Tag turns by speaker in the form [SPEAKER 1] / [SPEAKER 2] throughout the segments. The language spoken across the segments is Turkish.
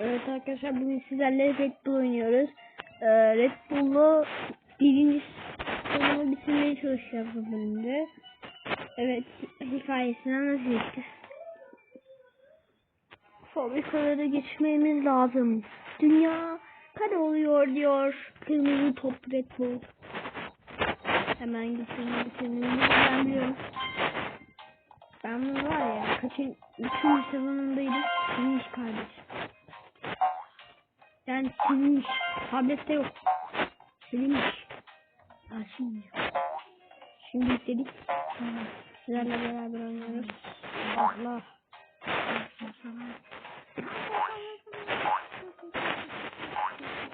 [SPEAKER 1] Evet arkadaşlar bugün sizlerle Red Bull oynuyoruz. Ee, Red Bull'u birinci sezonu bitirmeye çalışacağız bu bölümde. Evet hikayesini anlatacağız. Fabrikalara geçmemiz lazım. Dünya kare oluyor diyor. Kırmızı top Red Bull. Hemen getirmeyi bitirmemizi ben biliyorum. Ben bunu var ya kaçın üçüncü sezonundaydım. Silmiş kardeşim. Yani silmiş. Tablette yok. Silmiş. Ha şimdi. Şimdi. Tamam. Sizlerle beraber oynuyoruz. Allah.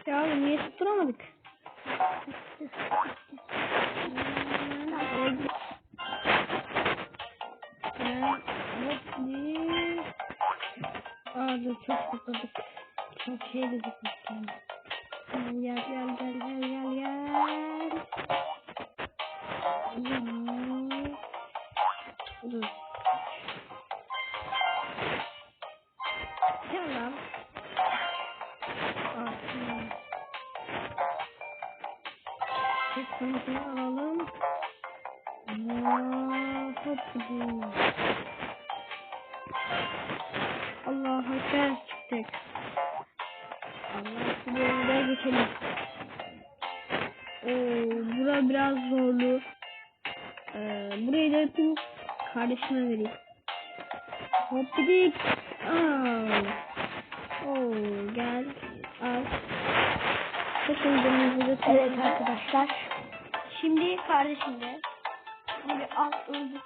[SPEAKER 1] Ya oğlum niye tutturamadık? Abi çok zıpladık. Çok şey zıpladık. Gel gel gel gel gel gel. Dur. Gel lan. Tek konusunu alalım. Aa, çok güzel. Allah ekber çıktık. Şu bölümde geçelim. Oo, bura biraz zorlu. Ee, burayı da yapayım. Kardeşime vereyim. Hop gidik. Oo, gel. Al. Da
[SPEAKER 2] Evet arkadaşlar.
[SPEAKER 1] Şimdi kardeşimde. Şimdi al öldür.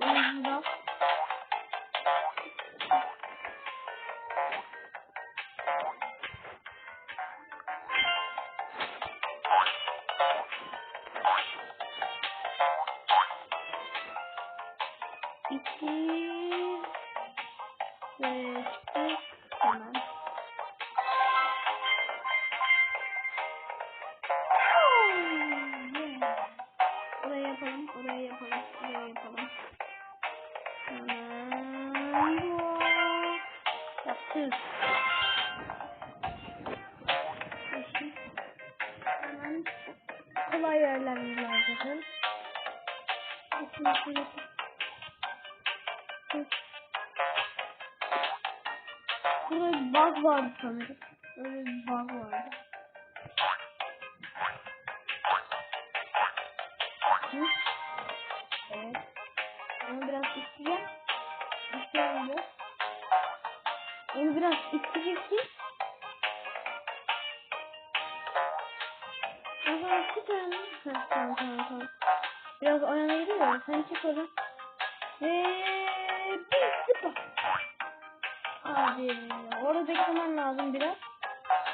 [SPEAKER 1] Öldür al. Geçin. Hı. Burada bir bug vardı sanırım. Öyle bir bug vardı. Evet. Onu biraz isteyeceğim. İsteyeceğim biraz. Onu biraz isteyeceksin. O zaman bir tane. Heh, tamam tamam tamam. Biraz oynamaya gidiyor. Sen çık oradan. Ve bir zıpla. Abi orada beklemen lazım biraz.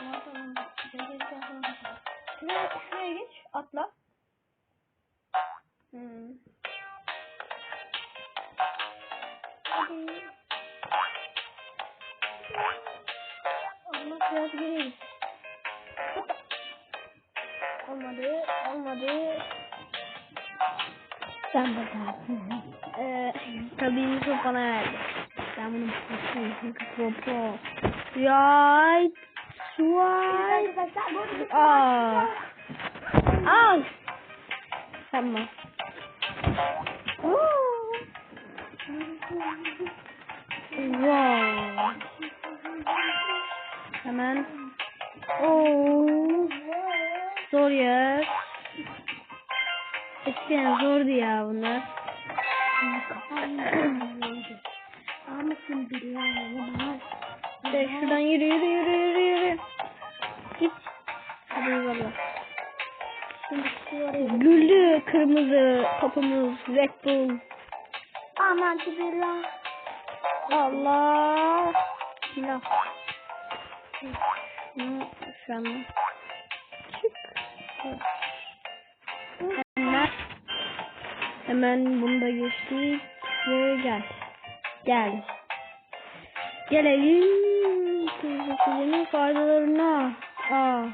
[SPEAKER 1] Gel tamam. Şuraya, şuraya geç. Atla. Hmm. Hadi. Allah biraz geriye git. Olmadı. Olmadı.
[SPEAKER 2] Sen zaten.
[SPEAKER 1] Ee, tabii Yusuf bana verdi. Ben bunu pro. Right.
[SPEAKER 2] Arada
[SPEAKER 1] Aa. Al. Tamam. Wow. Hemen. Oo. Zor ya. Eskiden zordu ya bunlar.
[SPEAKER 2] Ahmet'in billahi
[SPEAKER 1] De şuradan yürü yürü yürü yürü yürü. Git. Hadi
[SPEAKER 2] oraya
[SPEAKER 1] Güldü kırmızı topumuz Red Bull.
[SPEAKER 2] Aman billah.
[SPEAKER 1] Allah. Bismillah. Şu an. Hemen bunu da geçtik ve gel. Gel. Gelelim tuzlusunun faydalarına. Aa.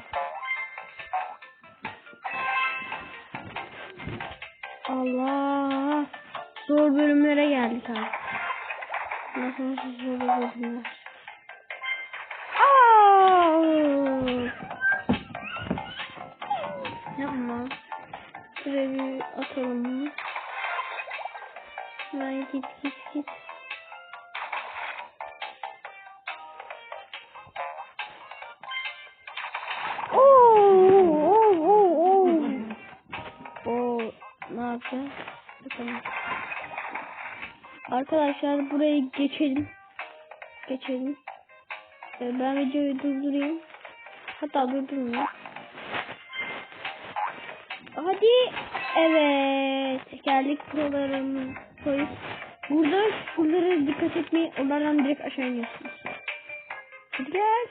[SPEAKER 1] Allah. Zor bölümlere geldik artık. Nasıl zor bölümler. Ah. Yapma. Şuraya bir atalım bunu. Şuraya git git git. Oo, oo, oo, oo. ne yapacağız? Bakalım. Arkadaşlar buraya geçelim. Geçelim. Ee, ben videoyu durdurayım. Hatta durdurmayayım. Hadi. Evet. Geldik buralarımız koyup. Burada şuralara dikkat etmeyin. Onlardan direkt aşağı iniyorsunuz. Hadi gel.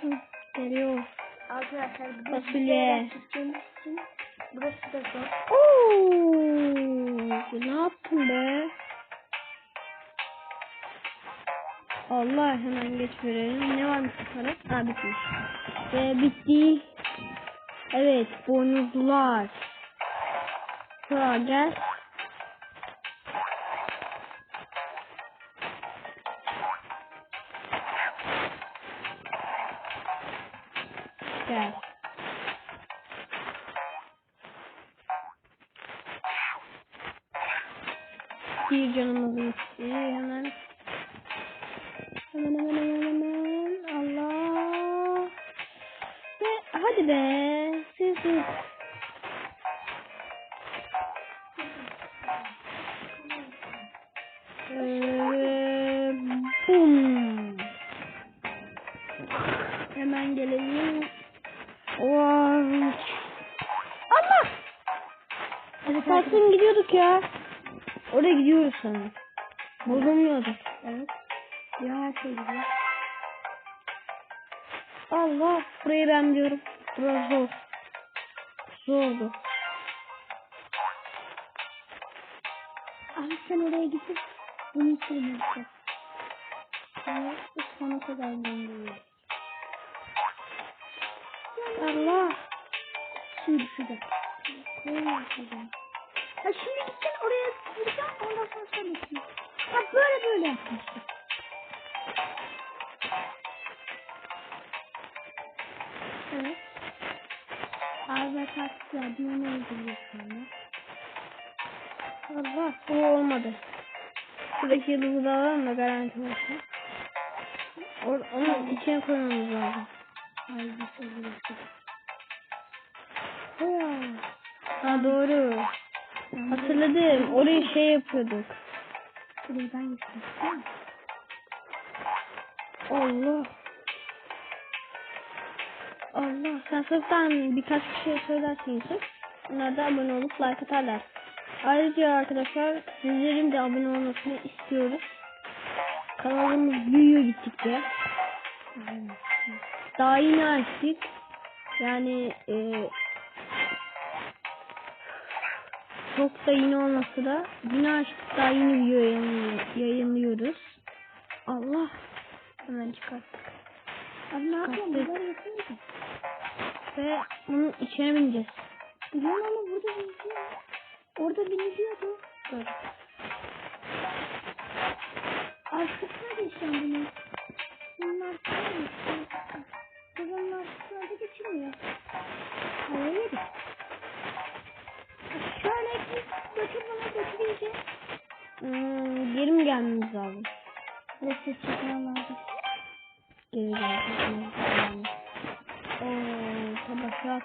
[SPEAKER 1] Hı, Geliyor.
[SPEAKER 2] Arkadaşlar bu
[SPEAKER 1] Fasulye.
[SPEAKER 2] burası da zor.
[SPEAKER 1] Oo, ne yaptın be? Allah hemen geç verelim. Ne varmış yukarı? Ha bitmiş. Ve bitti. Evet boynuzlular. Gel. Gel. Bir canımız gitti hemen. Hemen hemen hemen hemen. Allah. Ve hadi be. Siz siz. Wow. Allah.
[SPEAKER 2] Evet
[SPEAKER 1] Tatlım gidiyorduk ya. Oraya gidiyoruz sanırım. Bozulmuyordu.
[SPEAKER 2] Evet. Ya her şey güzel.
[SPEAKER 1] Allah. Burayı ben diyorum. Burası zor. Zordu.
[SPEAKER 2] Abi sen oraya gidip bunu sürmüşsün. Sonra sana kadar gönderiyor.
[SPEAKER 1] Allah.
[SPEAKER 2] Şimdi şurada. Koyma şurada. Ha şimdi gideceksin oraya vuracağım ondan sonra gitsin. Ha böyle böyle yapmıştım. Evet. Abi artık yardımına öldürüyor sonra.
[SPEAKER 1] Allah. Bu olmadı. Şuradaki yıldızı da alalım da garanti olsun. Or onun içine koymamız lazım. Ha doğru. Hatırladım. Orayı şey yapıyorduk.
[SPEAKER 2] Şurayı ben?
[SPEAKER 1] Allah. Allah. Sen sınıftan birkaç kişiye söylersin Yusuf. Onlar da abone olup like atarlar. Ayrıca arkadaşlar sizlerin de abone olmasını istiyoruz. Kanalımız büyüyor gittikçe. Daha yeni açtık. Yani e, çok da yeni olmasa da yeni açtık daha yeni video yayınlıyor- yayınlıyoruz. Allah. Hemen çıkarttık.
[SPEAKER 2] Abi ne yapıyorsun?
[SPEAKER 1] Çıkarttık.
[SPEAKER 2] Bunları yapıyorsun.
[SPEAKER 1] Ve bunun içine bineceğiz.
[SPEAKER 2] Biliyorum ama burada biniliyor. Orada biniliyordu.
[SPEAKER 1] Dur.
[SPEAKER 2] Arkasına geçeceğim bunu.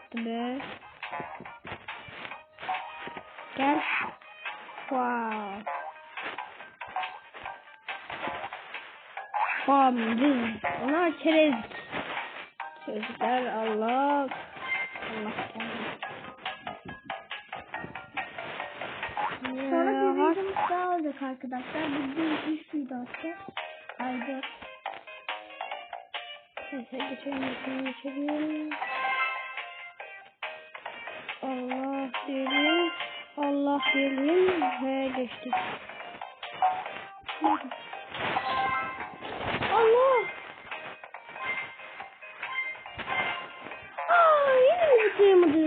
[SPEAKER 1] Attı be. Gel. Wow. Bam, düz. Onlar çerez. Çocuklar Allah. Allah.
[SPEAKER 2] Sonra bir videomuz daha olacak arkadaşlar. Bu bir üç video atacağız. Ay dört.
[SPEAKER 1] Neyse geçelim geçelim geçelim. Diyelim. Allah diyelim ve geçtik. Allah! Aa yine mi zıplayamadım?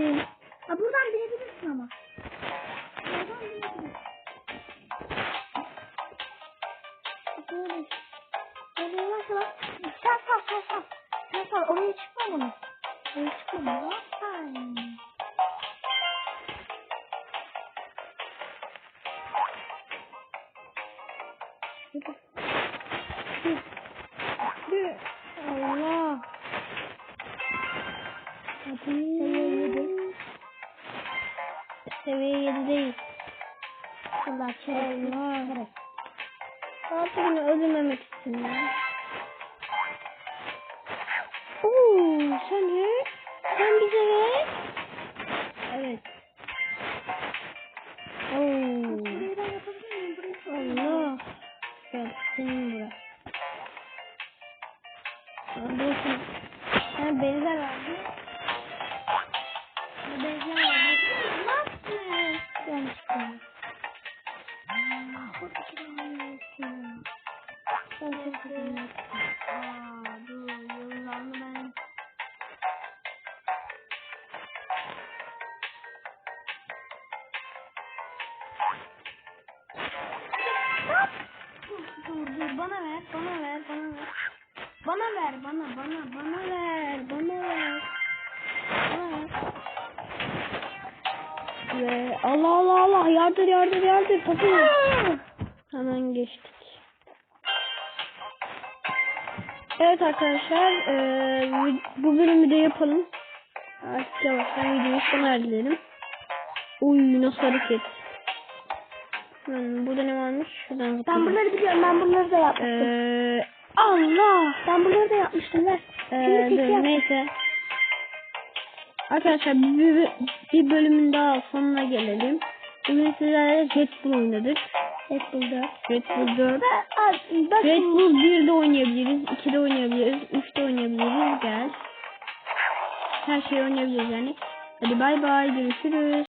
[SPEAKER 2] Seviye yedi.
[SPEAKER 1] Seviye 7'deyiz.
[SPEAKER 2] Allah çevirsin.
[SPEAKER 1] Allah. Altı günü öldürmemek için ya. Oo, sen ne? Sen bize ver.
[SPEAKER 2] Çok
[SPEAKER 1] güzel Aa, dur. Yılanlı ben. Dur dur bana ver bana ver bana ver. Bana ver bana bana bana ver bana ver. Ve Allah Allah Allah yardır yardır yardır topu. Hemen geçtik. Evet arkadaşlar eee, bu bölümü de yapalım. Artık yavaştan videoyu sona erdirelim. Uy nasıl hareket. Hmm, burada ne varmış? Şuradan
[SPEAKER 2] Ben bunları biliyorum. Ben bunları da yapmıştım.
[SPEAKER 1] Eee Allah.
[SPEAKER 2] Ben bunları da yapmıştım. Ver.
[SPEAKER 1] Ee, dur, neyse. Arkadaşlar bir, bir bölümün daha sonuna gelelim. Bugün sizlerle Bull oynadık.
[SPEAKER 2] Red Bull 4.
[SPEAKER 1] Red Bull 4.
[SPEAKER 2] Ben, bak,
[SPEAKER 1] Red Bull 1'de oynayabiliriz, 2'de oynayabiliriz, 3'te oynayabiliriz. Gel. Her şeyi oynayabiliriz yani. Hadi bay bay görüşürüz.